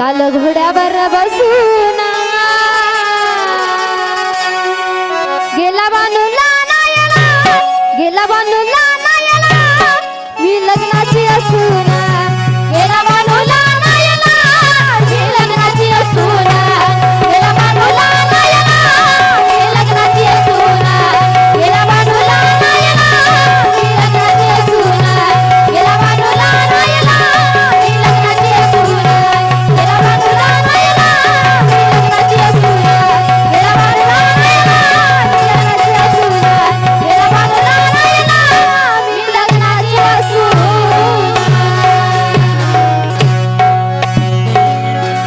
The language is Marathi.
काल घोड्यावर बसू